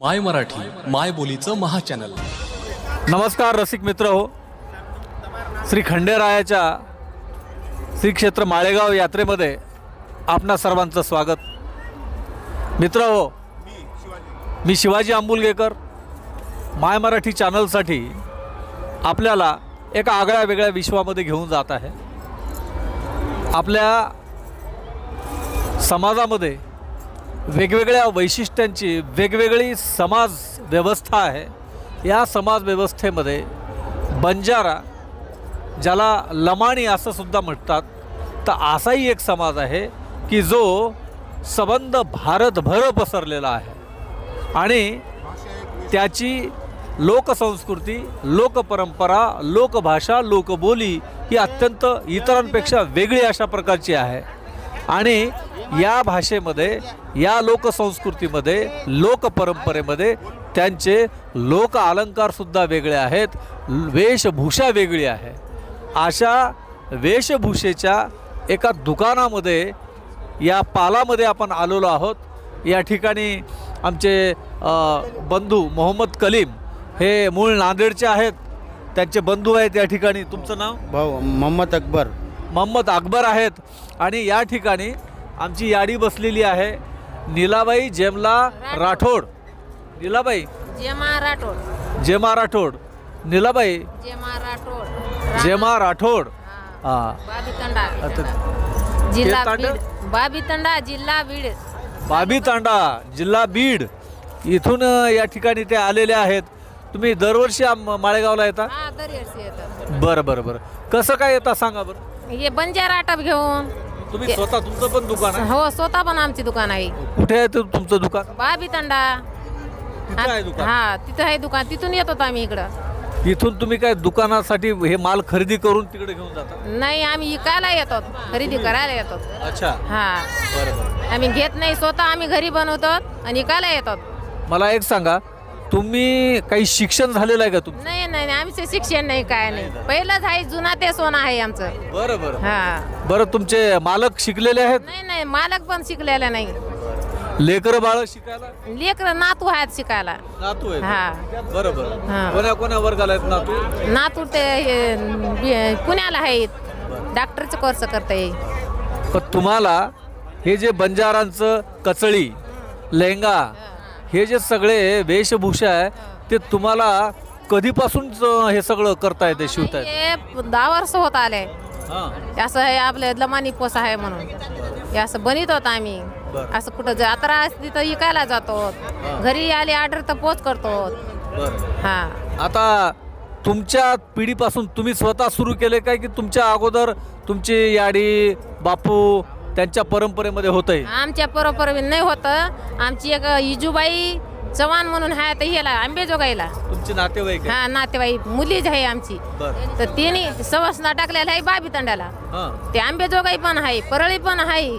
माय मराठी माय बोलीचं महाचॅनल नमस्कार रसिक मित्र हो. श्री खंडेरायाच्या श्री क्षेत्र माळेगाव यात्रेमध्ये आपणा सर्वांचं स्वागत. मित्र हो मी शिवाजी आंबुलगेकर. माय मराठी चॅनलसाठी आपल्याला एका आगळ्या वेगळ्या विश्वामध्ये घेऊन जात आहे. आपल्या समाजामध्ये वेगवेगळ्या वैशिष्ट्यांची वेगवेगळी समाज व्यवस्था आहे. या समाज व्यवस्थेमध्ये बंजारा ज्याला लमाणी असं सुद्धा म्हणतात तर असाही एक समाज आहे की जो संबंध भारतभर पसरलेला आहे. आणि त्याची लोकसंस्कृती लोकपरंपरा लोकभाषा लोकबोली ही अत्यंत इतरांपेक्षा वेगळी अशा प्रकारची आहे. आणि या भाषेमध्ये या लोकसंस्कृतीमध्ये लोकपरंपरेमध्ये त्यांचे लोक अलंकारसुद्धा वेगळे आहेत. वेशभूषा वेगळी आहे. अशा वेशभूषेच्या एका दुकानामध्ये या पालामध्ये आपण आलेलो आहोत. या ठिकाणी आमचे बंधू मोहम्मद कलीम हे मूळ नांदेडचे आहेत. त्यांचे बंधू आहेत या ठिकाणी. तुमचं नाव? भाऊ मोहम्मद अकबर. मोहम्मद अकबर आहेत. आणि या ठिकाणी आमची याडी बसलेली आहे. नीलाबाई जेमला राठोड. नीलाबाई. जेमा राठोड. जेमा राठोड. नीलाबाई. जेमा राठोड. जेमा राठोड. हा. बाबी तंडा. जिल्हा? बीड. बाबी तंडा जिल्हा बीड. बाबी तांडा जिल्हा बीड. इथून या ठिकाणी ते आलेले आहेत. तुम्ही दरवर्षी आम- माळेगावला येता? हा दरवर्षी येतात बरं बरं बरं. कसं काय येता सांगा बरं? हे बंजारा आटप घेऊन. तुम्ही स्वतः तुमचं पण दुकान आहे? हो स्वतः पण आमची दुकान आहे. कुठे आहे ते तुमचं दुकान? बाबी तंडा. तिथे आहे दुकान? हा तिथं आहे दुकान. तिथून येतो आम्ही इकडं. इथून तुम्ही काय दुकानासाठी हे माल खरेदी करून तिकडे घेऊन जाता? नाही आम्ही इकायला येतो. खरेदी करायला येतो. अच्छा. हा. बरं बरं. आम्ही घेत नाही स्वतः आम्ही घरी बनवतो आणि इकायला येतो. मला एक सांगा तुम्ही काही शिक्षण झालेलं आहे का तुमचं? नाही नाही नाही, आमचे शिक्षण नाही काय नाही. पहिलंच आहे जुना ते सोनं आहे आमचं. बरं बरं हा. बरं तुमचे मालक शिकलेले आहेत? नाही नाही. मालक पण शिकलेला नाही. लेकर बाळ शिकायला? लेकर नातू आहेत शिकायला. नातू आहे हा. बरं बरं. हा. कोण्या कोण्या वर्गाला आहेत नातू? नातू ते हे, बी- पुण्याला आहेत. डॉक्टरचं कोर्स करते पण तुम्हाला हे जे बंजारांचं कचळी लेहंगा हे जे सगळे वेशभूषा आहे ते तुम्हाला कधीपासून हे सगळं करता येते शिवता येते हे दहा वर्ष होत आले. हां. असं हे आपलं लमानी पोस आहे म्हणून. हे असं बनित होत आम्ही. असं कुठं जत्रा असली तर इकायला जातो घरी आली ऑर्डर तर पोच करतो हा. आता तुमच्या पिढीपासून तुम्ही स्वतः सुरू केले काय की तुमच्या अगोदर तुमची याडी बापू त्यांच्या परंपरेमध्ये होत आहे आमच्या परंपरे नाही होतं. आमची एक इजूबाई चव्हाण म्हणून आहे तर ह्याला आंबेजोगाईला. तुमचे नातेवाईक आहे? हा नातेवाईक. मुलीच आहे आमची. बरं. तर तिने संस्था टाकलेला आहे बाबी तंडाला हां. ते आंबेजोगाई पण आहे परळी पण आहे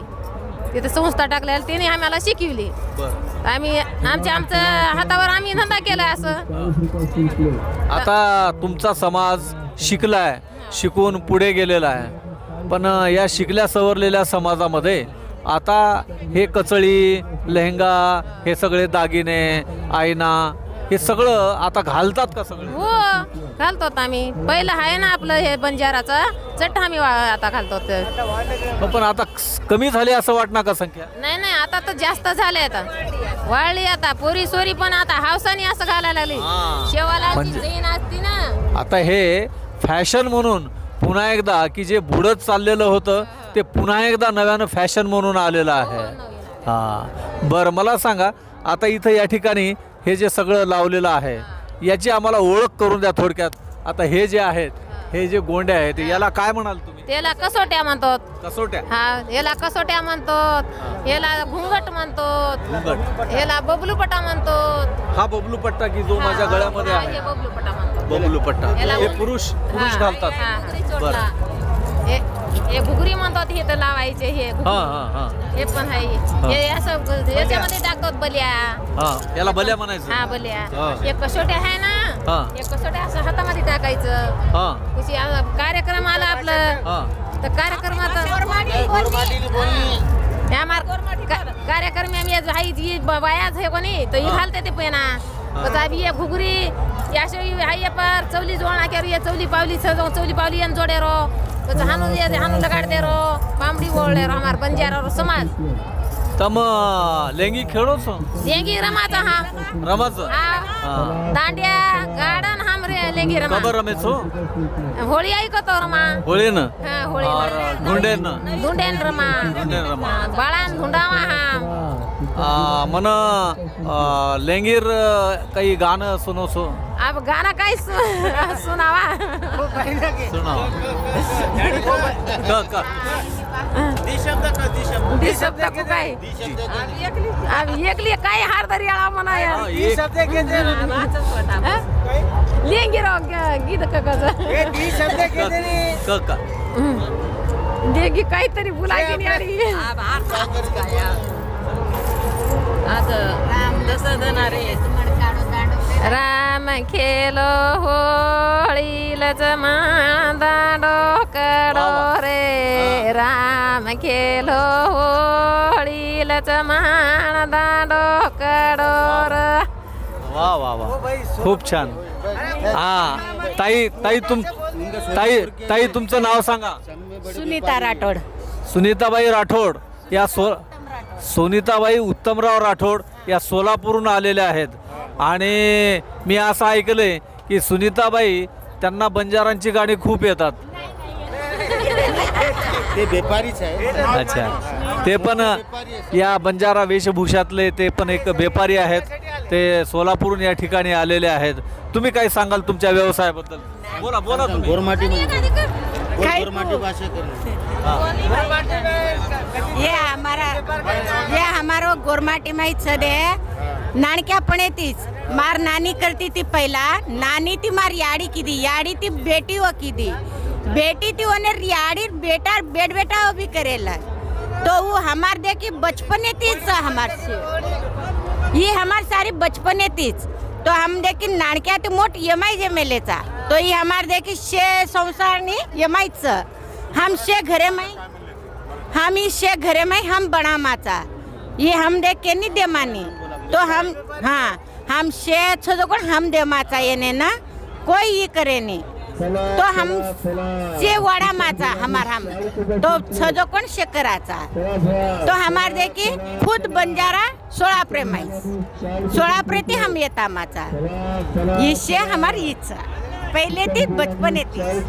तिथे संस्था टाकलेला तिने आम्हाला शिकवली. बरं. आम्ही आमच्या आमच्या हातावर आम्ही धंदा केला असं. आता तुमचा समाज शिकलाय शिकून पुढे गेलेला आहे. पण या शिकल्या सवरलेल्या समाजामध्ये आता हे कचळी लेहंगा हे सगळे दागिने आयना हे सगळं आता घालतात का सगळे? हो घालतो आम्ही. पहिलं आहे ना आपलं हे बंजाराचं चट्ट आम्ही वा- आता घालतो ते. पण आता कमी झाली असं वाटणार का संख्या? नाही नाही आता तर जास्त झाले आता. वाढली आता पोरी सोरी पण आता हावसानी असं घालायला लागली. शेवाला म्हणजे- जैन असती ना. आता हे फॅशन म्हणून पुन्हा एकदा की जे बुडत चाललेलं होतं ते पुन्हा एकदा नव्यानं फॅशन म्हणून आलेलं आहे. हां बरं मला सांगा आता इथं या ठिकाणी हे जे सगळं लावलेलं आहे याची आम्हाला ओळख करून द्या थोडक्यात. आता हे जे आहेत हे जे गोंडे आहेत याला काय म्हणाल तुम्ही? त्याला कसोट्या म्हणतात. कसोट्या? हा याला कसोट्या म्हणतात. याला घुंगट म्हणतात. घुंगट. याला बबलूपटा म्हणतात. हा बबलू पट्टा की जो माझ्या गळ्यामध्ये हा, आहे? बबलूपटा म्हणतात. बबलू पट्टा याला हे उल- पुरुष पुरुष हा, घालतात. हा, घुगरी बरं. चोटला. हे हे घुगरी म्हणतात हे तर लावायचे हे घुगरी. हां हां हां. हे पण आहे. हे. असं याच्यामध्ये टाकतात बलिया. हां याला बल्या म्हणायचं. हा बलिया. हा. हे कसोट्या आहे ना हा. हे कसोट्या असं हातामध्ये टाकायचं. हां. कशी आ- कार्यक्रम आला आपलं. हां. तर कार्यक्रमात या मार का- कार्यक्रम आम्ही आज हाई जी ब- बायाच हे कोणी? तर ही घालते ते पेना. आम्ही ये घुगरी याशिवाय हाई ये पर चवली जोडा केरो ये चवली पावली सजो चवली पावली यान जोडे रो बस हानू ये हानू लगाडते रो बामडी बोलले रो हमार बंजारा रो समाज. तर मग लेंगी खेळोच लेंगी रमाचा हा रमाच हा दांड्या गार्डन हम रे लेंगी रमा खबर रमेश हो होळी ऐकतो रमा होळी ना हा होळी गुंडे ना धुंडेन रमा गुंडे रमा बाळान धुंडावा मन लेंगीर काही गाणं सुनोसो अब गाना काय सु- सुनावा. सुनाव. क- क- काय अब एकली काय हार दरी आळा म्हणा हा, लेंगी रो ग- गीत ककच क- क- लेंगी काहीतरी बुलागी नाही आली. राम खेलो होळीलच दांडो कडो रे. राम खेलो होळीलच दांडो कडो रे. वा वा वा खूप छान. हा ताई ताई तुम ताई ताई तुमचं नाव सांगा. सुनीता राठोड. सुनीताबाई राठोड या सो सुनीताबाई उत्तमराव राठोड या सोलापूरहून आलेल्या आहेत. आणि मी असं ऐकलंय की सुनीताबाई त्यांना बंजारांची गाणी खूप येतात. ते व्यापारीच आहे. अच्छा. ते पण या बंजारा वेशभूषातले ते पण एक व्यापारी आहेत. ते सोलापूरहून या ठिकाणी आलेले आहेत. तुम्ही काय सांगाल तुमच्या व्यवसायाबद्दल? बोला बोला तुम्ही. गोरमाटी म्हणजे गोरमाटी भाषा करणे हे हमारो गोरमाटी माई छदे नाणक्यापणे तीच। मार नानी करती ती पहिला। नानी ती मार याडी किदी याडी ती बेटी वो किदी बेटी ती वने याडी बेटा बेट बेटा वो भी करेला। तो वो हमार देखी बचपने तीच हमार से। ये हमार सारी बचपने तीच। तो हम देखी नाणक्या ती मोठ यमाई जे जमेलेचा तो ये हमार देखी शे संसारनी यमाईच हम शे घरे माई हम इससे घरे में हम बड़ा माचा ये हम देख के नहीं दे मानी। तो हम हाँ हम शे छो कोण हम दे माचा ये ने ना? कोई ये करे नहीं। तो हम से वड़ा माचा हमार हम। तो छजो कोण शेकराचा तो हमार देखी खुद बंजारा सोळा प्रेमाई सोळा प्रेती हम येता माचा इससे हमार इच्छा। पहिले ती बचपन येते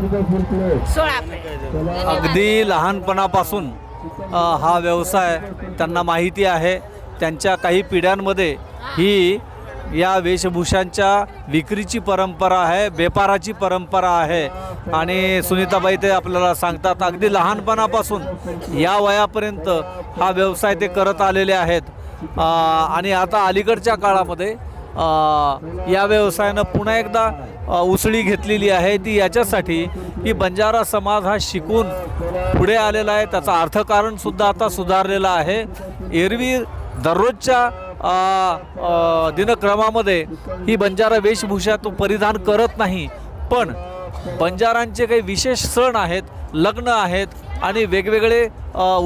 सोळा प्रेम। अगदी लहानपणापासून हा व्यवसाय त्यांना माहिती आहे. त्यांच्या काही पिढ्यांमध्ये ही या वेशभूषांच्या विक्रीची परंपरा आहे व्यापाराची परंपरा आहे. आणि सुनीताबाई ते आपल्याला सांगतात अगदी लहानपणापासून या वयापर्यंत हा व्यवसाय ते करत आलेले आहेत. आणि आता अलीकडच्या काळामध्ये या व्यवसायानं पुन्हा एकदा उसळी घेतलेली आहे. ती याच्यासाठी की बंजारा समाज हा शिकून पुढे आलेला आहे. त्याचा अर्थकारणसुद्धा आता सुधारलेलं आहे. एरवी दररोजच्या दिनक्रमामध्ये ही बंजारा वेशभूषा तो परिधान करत नाही. पण बंजारांचे काही विशेष सण आहेत लग्न आहेत आणि वेगवेगळे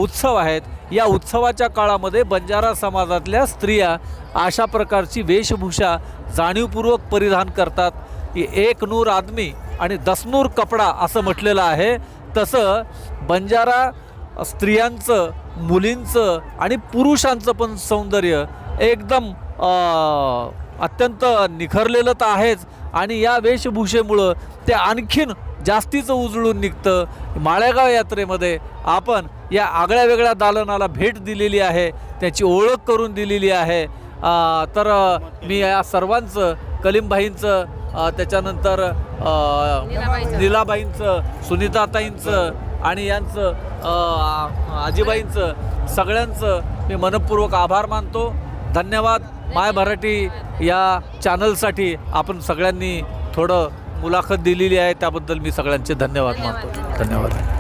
उत्सव आहेत. या उत्सवाच्या काळामध्ये बंजारा समाजातल्या स्त्रिया अशा प्रकारची वेशभूषा जाणीवपूर्वक परिधान करतात. की एक नूर आदमी आणि दसनूर कपडा असं म्हटलेलं आहे. तसं बंजारा स्त्रियांचं मुलींचं आणि पुरुषांचं पण सौंदर्य एकदम अत्यंत निखरलेलं तर आहेच. आणि या वेशभूषेमुळं ते आणखीन जास्तीचं उजळून निघतं. माळेगाव यात्रेमध्ये आपण या आगळ्या वेगळ्या दालनाला भेट दिलेली आहे. त्याची ओळख करून दिलेली आहे. तर मी या सर्वांचं कलीमभाईंचं त्याच्यानंतर नीलाबाईंचं. सुनीताताईंचं आणि यांचं आजीबाईंचं सगळ्यांचं मी मनपूर्वक आभार मानतो. धन्यवाद. माय मराठी या चॅनलसाठी आपण सगळ्यांनी थोडं मुलाखत दिलेली आहे त्याबद्दल मी सगळ्यांचे धन्यवाद मानतो. धन्यवाद.